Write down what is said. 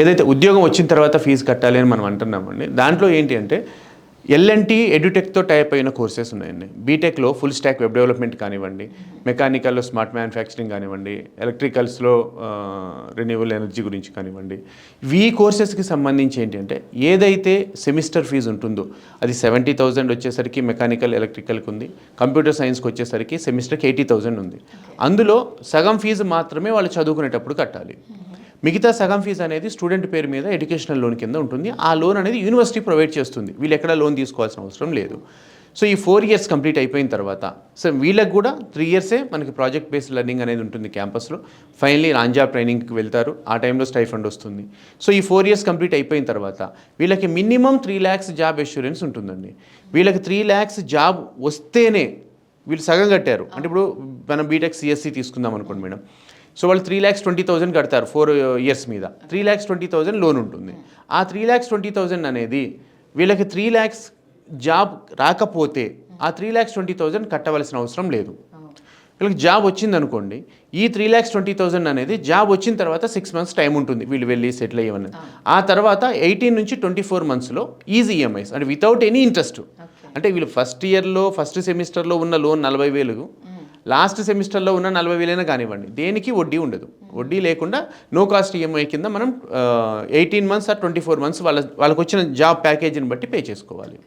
ఏదైతే ఉద్యోగం వచ్చిన తర్వాత ఫీజు కట్టాలి అని మనం అంటున్నామండి దాంట్లో ఏంటి అంటే ఎల్ఎన్టీ ఎడ్యుటెక్తో టైప్ అయిన కోర్సెస్ ఉన్నాయండి. బీటెక్లో ఫుల్ స్టాక్ వెబ్ డెవలప్మెంట్ కానివ్వండి మెకానికల్లో స్మార్ట్ మ్యానుఫ్యాక్చరింగ్ కానివ్వండి ఎలక్ట్రికల్స్లో రెన్యూవల్ ఎనర్జీ గురించి కానివ్వండి. ఈ కోర్సెస్కి సంబంధించి ఏంటి అంటే ఏదైతే సెమిస్టర్ ఫీజు ఉంటుందో అది సెవెంటీ థౌజండ్ వచ్చేసరికి మెకానికల్ ఎలక్ట్రికల్కి ఉంది కంప్యూటర్ సైన్స్కి వచ్చేసరికి సెమిస్టర్కి ఎయిటీ థౌజండ్ ఉంది. అందులో సగం ఫీజు మాత్రమే వాళ్ళు చదువుకునేటప్పుడు కట్టాలి. మిగతా సగం ఫీజు అనేది స్టూడెంట్ పేరు మీద ఎడ్యుకేషనల్ లోన్ కింద ఉంటుంది. ఆ లోన్ అనేది యూనివర్సిటీ ప్రొవైడ్ చేస్తుంది. వీళ్ళు ఎక్కడ లోన్ తీసుకోవాల్సిన అవసరం లేదు. సో ఈ ఫోర్ ఇయర్స్ కంప్లీట్ అయిపోయిన తర్వాత సో వీళ్ళకి కూడా త్రీ ఇయర్సే మనకి ప్రాజెక్ట్ బేస్డ్ లెర్నింగ్ అనేది ఉంటుంది క్యాంపస్లో ఫైనలీ రాంజా ట్రైనింగ్కి వెళ్తారు. ఆ టైంలో స్టైఫండ్ వస్తుంది. సో ఈ ఫోర్ ఇయర్స్ కంప్లీట్ అయిపోయిన తర్వాత వీళ్ళకి minimum three lakhs job assurance ఉంటుందండి. వీళ్ళకి త్రీ ల్యాక్స్ జాబ్ వస్తేనే వీళ్ళు సగం కట్టారు. అంటే ఇప్పుడు మనం బీటెక్ సిఎస్సి తీసుకుందాం అనుకోండి మేడం. సో వాళ్ళు త్రీ ల్యాక్స్ ట్వంటీ థౌసండ్ కడతారు ఫోర్ ఇయర్స్ మీద. Three lakhs twenty thousand loan ఉంటుంది. ఆ త్రీ ల్యాక్స్ ట్వంటీ థౌసండ్ అనేది వీళ్ళకి త్రీ ల్యాక్స్ జాబ్ రాకపోతే ఆ త్రీ ల్యాక్స్ ట్వంటీ థౌసండ్ కట్టవలసిన అవసరం లేదు. వీళ్ళకి జాబ్ వచ్చింది అనుకోండి ఈ త్రీ ల్యాక్స్ ట్వంటీ థౌసండ్ అనేది జాబ్ వచ్చిన తర్వాత సిక్స్ మంత్స్ టైం ఉంటుంది. వీళ్ళు వెళ్ళి సెటిల్ అయ్యమని ఆ. తర్వాత ఎయిటీన్ నుంచి ట్వంటీ ఫోర్ మంత్స్లో ఈజీ ఈఎంఐస్ అంటే వితౌట్ ఎనీ ఇంట్రెస్ట్ అంటే వీళ్ళు ఫస్ట్ ఇయర్లో ఫస్ట్ సెమిస్టర్లో ఉన్న లోన్ నలభై వేలు లాస్ట్ సెమిస్టర్లో ఉన్న నలభై వేలైనా కానివ్వండి దేనికి వడ్డీ ఉండదు. వడ్డీ లేకుండా నో కాస్ట్ ఈఎంఐ కింద మనం eighteen months or twenty four months వాళ్ళ వాళ్ళకి వచ్చిన జాబ్ ప్యాకేజీని బట్టి పే చేసుకోవాలి.